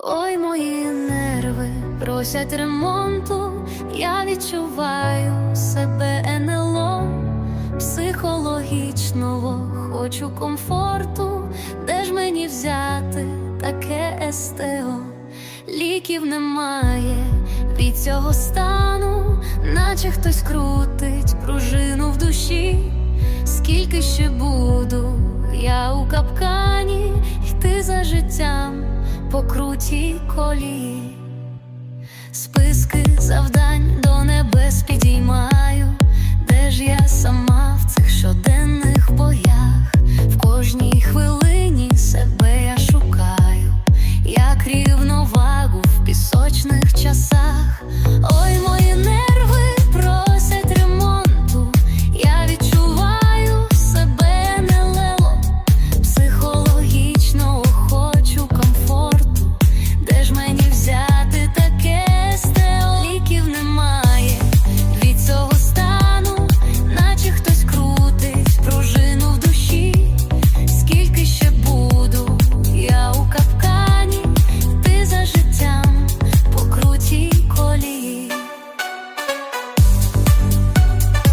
Ой, мої нерви просять ремонту, я відчуваю себе НЛО психологічного, хочу комфорту, де ж мені взяти таке СТО? Ліків немає від цього стану, наче хтось крутить пружину в душі. Скільки ще буду я у капкані йти за життям по крутій колії, списки завдань до небес підіймаю,